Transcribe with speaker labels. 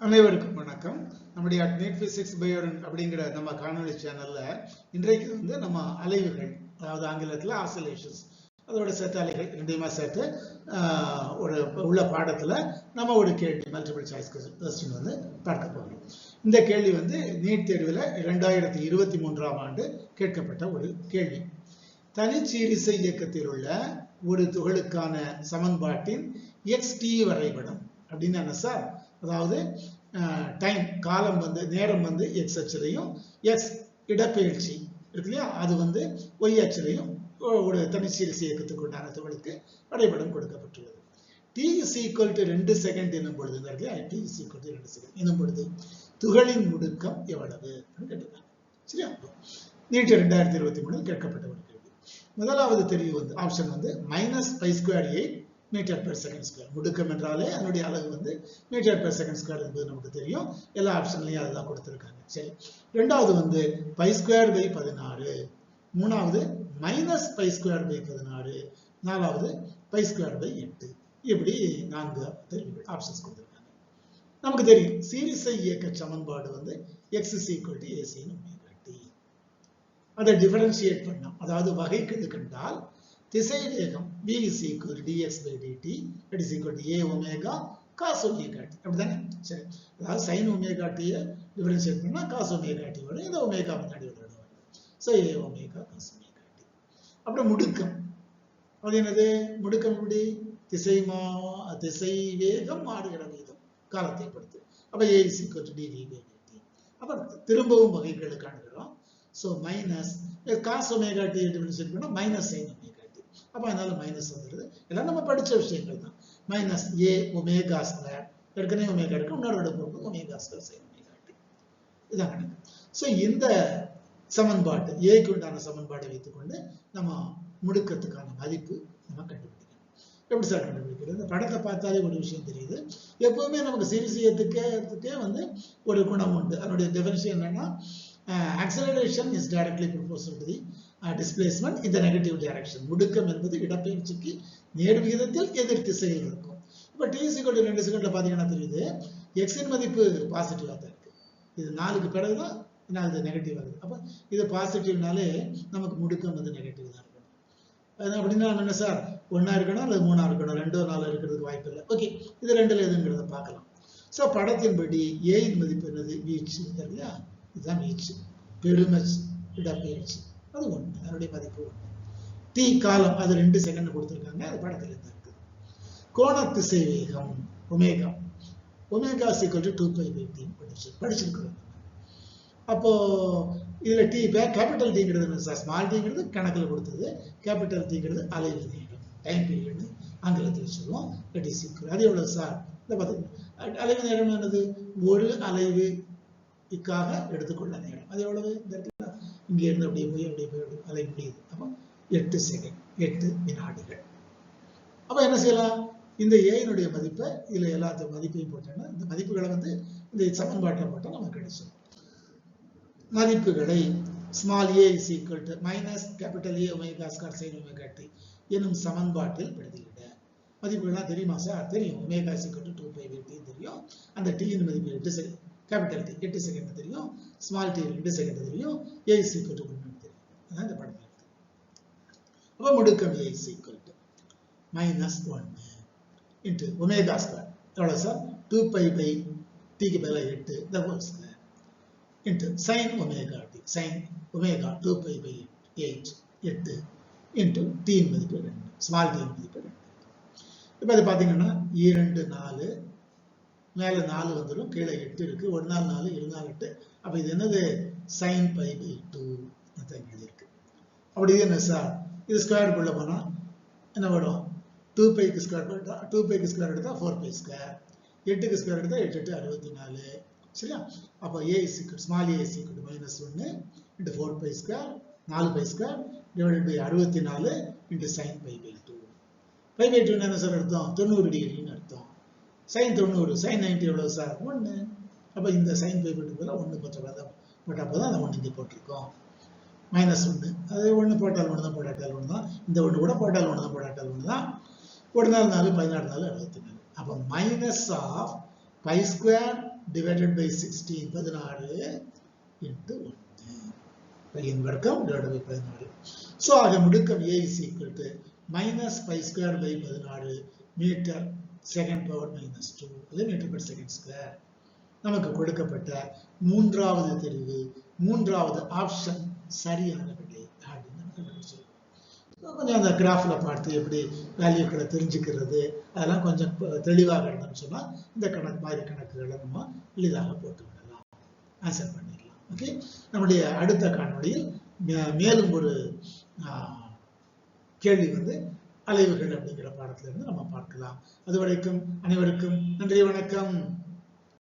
Speaker 1: அனைவருக்கும் வணக்கம். நம்முடைய நெட் பிசிக்ஸ் பயோரன் அப்படிங்கிற நம்ம காணொலி சேனல்ல இன்றைக்கு வந்து நம்ம அலைவுகள் அதாவது ஆங்கிலத்தில் ஆசோலேஷன்ஸ் அதோட சேர்த்து அலைகள் ரெண்டையுமா சேர்த்து ஆஹ், ஒரு உள்ள பாடத்தில் நம்ம ஒரு கேள்வி மல்டிபிள் சாய்ஸ் கொஸ்டின் வந்து பார்க்க போகிறோம். இந்த கேள்வி வந்து நீட் தேர்வில் ரெண்டாயிரத்தி இருபத்தி மூன்றாம் ஆண்டு கேட்கப்பட்ட ஒரு கேள்வி. தனிச்சீரிசை இயக்கத்தில் உள்ள ஒரு துகளுக்கான சமன்பாட்டின் எக்ஸ்டி வரைபடம் அப்படின்னு என்ன சார்? அதாவது டைம் காலம் வந்து நேரம் வந்து எக்ஸ் அச்சிலையும் எஸ் இடப்பெயர்ச்சி இருக்கு இல்லையா? அது வந்து ஒய் அச்சிலையும் ஒரு தனிச்சீரிசை இயக்கத்துக்கு உண்டான துகளுக்கு வரைபடம் கொடுக்கப்பட்டுள்ளது. t is equal ரெண்டு செகண்ட் என்னும் பொழுது இந்த இடத்துல t is ரெண்டு செகண்ட் என்னும் பொழுது துகளின் முடுக்கம் எவ்வளவு அப்படின்னு கேட்டிருக்காங்க. சரியா? நீட்டு ரெண்டாயிரத்தி இருபத்தி மூணில் கேட்கப்பட்ட ஒரு கேள்வி. முதலாவது தெரிவு வந்து ஆப்ஷன் வந்து minus pi square eight metre per second square முடுக்கம் என்றாலே அதனுடைய அளவு வந்து மீட்டர் பெர் செகண்ட் ஸ்கொயர் என்பது நமக்கு தெரியும். எல்லா ஆப்ஷன்லையும் அதுதான் கொடுத்துருக்காங்க. சரி. ரெண்டாவது வந்து பை ஸ்கொயர் பை பதினாறு. மூணாவது மைனஸ் பை ஸ்கொயர் பை பதினாறு. நாலாவது பை ஸ்கொயர் பை எட்டு. இப்படி நான்கு ஆப்ஷன்ஸ் கொடுத்துருக்காங்க. நமக்கு தெரியும். சீரிசை இயக்க சமன்பாடு வந்து எக்ஸ் இஸ் ஈக்குவல் டு ஏசின்னு அதை டிஃபரன்ஷியேட் பண்ணோம் அதாவது வகைக்கெழு கண்டால் திசை வேகம் v is equal to dx by dt. That is equal to a omega cos omega t. அப்படிதானே சரி. அதாவது sin omega t டிஃபரன்ஷியேட் பண்ணா cos omega t வரும். இந்த omega முன்னாடி வந்துடும் so a omega cos omega t. அப்புறம் முடுக்கம். அது என்னது? முடுக்கம் எப்படி? திசை மா திசை வேகம் மாறுகிற வீதம். காலத்தை பொறுத்து. அப்ப a is equal to dv by dt. அப்ப திரும்பவும் வகைகளை காணுகிறோம். So minus cos omega t differentiate பண்ணா மைனஸ் sin ஒமேகா அப்போ அதனால மைனஸ் வந்துடுது எல்லாம் நம்ம படிச்ச விஷயங்கள் தான். மைனஸ் ஏ ஒமேகா ஸ்கொயர் ஏற்கனவே ஒமேகா இருக்கு. இன்னொரு போகும்போது omega square sine omega T இதான் கணக்கு. ஸோ இந்த சமன்பாடு ஏக்கு உண்டான சமன்பாட்டை வைத்துக்கொண்டு நம்ம முடுக்கத்துக்கான மதிப்பு நம்ம கண்டுபிடிக்கணும். எப்படி சார் கண்டுபிடிக்கிறது? இந்த படத்தை பார்த்தாலே ஒரு விஷயம் தெரியுது. எப்பவுமே நமக்கு சிறுசியத்துக்கே வந்து ஒரு குணம் உண்டு. அதனுடைய டெஃபினிஷன் என்னன்னா acceleration is directly proportional to the in இந்த நெகட்டிவ் direction. முடுக்கம் என்பது இடப்பெயர்ச்சிக்கு நேர் விகிதத்தில் எதிர் திசையில் இருக்கும். இப்போ equal to ரெண்டு செகண்ட்ல பார்த்தீங்கன்னா தெரியுது. எக்ஸின் மதிப்பு பாசிட்டிவா தான் இருக்கு. இது நாலுக்கு பிறகு தான் நாலு நெகட்டிவ் ஆகுது. அப்போ இது பாசிட்டிவ்னாலே நமக்கு முடுக்கம் வந்து நெகட்டிவ் தான் இருக்கும். அப்படின்னா என்ன சார் ஒன்னா இருக்கணும் அல்லது மூணா இருக்கணும்? ரெண்டோ நாலு இருக்கிறதுக்கு வாய்ப்பு இல்லை. ஓகே இது ரெண்டுல எதுங்கிறத பார்க்கலாம். ஸோ படத்தின்படி ஏயின் மதிப்பு என்னது? வீச்சு. இல்லையா இதுதான் வீச்சு பெருமச் இடப்பெயர்ச்சி அது ஒன்று அதனுடைய மதிப்பு ஒண்ணு. டி காலம் அது ரெண்டு செகண்ட் கொடுத்துருக்காங்க. அது படத்தில் இருந்து இருக்குது கோண திசை வேகம் omega. Omega is equal to two pi by T படிச்சு படிச்சிருக்கிறோம். அப்போ இதுல டி கேபிட்டல் டிங்கிறது என்ன சார்? ஸ்மால் டிங்கிறது கணக்கில் கொடுத்தது. கேபிட்டல் டிங்கிறது அலைவு நேரம் டைம் பீரியட் ஆங்கிலத்தில் சொல்லுவோம். அது எவ்வளவு சார்? இந்த பார்த்தீங்கன்னா அலைவு நேரம் என்னது? ஒரு அலைவு இக்காக எடுத்துக்கொள்ள நேரம். அது எவ்வளவு? இந்த இடத்துல இங்க இருந்து அப்படியே போய் அப்படியே போய் அப்படி அலை முடியுது. அப்போ எட்டு செகண்ட் எட்டு வினாடிகள். அப்ப என்ன செய்யலாம்? இந்த ஏயினுடைய மதிப்பை இதுல எல்லாத்த மதிப்பையும் போட்டோம்னா இந்த மதிப்புகளை வந்து இந்த சமன்பாட்டில் போட்டால் நமக்கு கிடைச்சிடும் மதிப்புகளை small A is equal to minus capital A omega square sine omega T எனும் சமன்பாட்டில் பிரதியிட மதிப்புகள்லாம் தெரியுமா சார் தெரியும். Omega is equal to two pi by T தெரியும். அந்த டீயின் மதிப்பு எட்டு செகண்ட். கேபிட்டல் டி எட்டு செகண்ட் தெரியும். ஸ்மால் டி ரெண்டு செகண்ட் தெரியும். ஏ இஸ் ஈக்குவல் டு ஒன்று தெரியும். அதான் இந்த படம் இருக்கு அப்போ முடுக்கம் A is equal to minus ஒன்று இன்ட்டு ஒமேகா ஸ்கொயர் எவ்வளோ சார் டூ பை பை டிக்கு பதிலாக எட்டு. The whole square into sine omega T sine omega two pi by eight எட்டு இன்ட்டு டீன் மதிப்பு ரெண்டு. ஸ்மால் டீன் மதிப்பு ரெண்டு. இப்போ அது பார்த்தீங்கன்னா இரண்டு நாலு மேலே நாலு வந்துடும் கீழே எட்டு இருக்கு. ஒரு நாள் நாலு இரு நாள் எட்டு. அப்போ இது என்னது? சைன் பை பை டூ எழுதியிருக்கு. அப்படி இது என்ன சார் இது ஸ்கொயர் ஸ்கொயருக்குள்ள போனால் என்ன வரும்? டூ பைக்கு ஸ்கொயர் எடுத்தால் டூ பைக்கு ஸ்கொயர் எடுத்தால் ஃபோர் பை ஸ்கொயர் எட்டுக்கு ஸ்கொயர் எடுத்தால் எட்டு எட்டு அறுபத்தி நாலு சரியா? அப்போ ஏ சீக்கிரம் ஸ்மால் ஏ சீக்கிரம் மைனஸ் ஒன்று இன்ட்டு ஃபோர் பை ஸ்கொயர் நாலு பை ஸ்கொயர் டிவைடட் பை அறுபத்தி நாலு into sine pi by two pi by two என்ன சார் அர்த்தம்? தொண்ணூறு டிகிரின்னு அர்த்தம். சைன் தொண்ணூறு சைன் நைன்டி எவ்வளோ சார் ஒன்று அப்போ இந்த சைன் பை பதிலாக ஒன்று பத்து தான் அப்போ தான் அந்த ஒன்று இங்கே போட்டிருக்கோம். மைனஸ் ஒன்று அது ஒன்று போட்டால் ஒன்று தான் போட்டாட்டால் ஒன்று தான் இந்த ஒன்று கூட போட்டால் ஒன்று தான் போட்டாட்டால் ஒன்று தான் ஒரு நாள் நாலு பதினாறு நாள் அறுபத்தி நாலு. அப்போ minus of pi square divided by sixty பதினாறு இன்ட்டு ஒன்று பையன் வர்க்கம் divided பை பதினாறு. ஸோ ஆக முடுக்கம் A is equal to minus pi square by பதினாறு metre second power minus two அது மீட்டர் per செகண்ட் ஸ்கொயர் நமக்கு கொடுக்கப்பட்ட மூன்றாவது தெரிவு மூன்றாவது ஆப்ஷன் சரியான விடை அப்படின்னு நம்ம கொஞ்சம் அந்த கிராஃப்ல பார்த்து எப்படி வேல்யூக்களை தெரிஞ்சுக்கிறது அதெல்லாம் கொஞ்சம் தெளிவாக இருந்தோம்னு சொன்னா இந்த கணக்கு மாதிரி கணக்குகளை நம்ம எளிதாக போட்டு விடலாம். ஆன்சர் பண்ணிடலாம். ஓகே நம்முடைய அடுத்த காணொலியில் மே- மேலும் ஒரு கேள்வி வந்து அலைவுகள் அப்படிங்கிற பாடத்திலிருந்து நம்ம பார்க்கலாம். அது வரைக்கும் அனைவருக்கும் நன்றி வணக்கம்.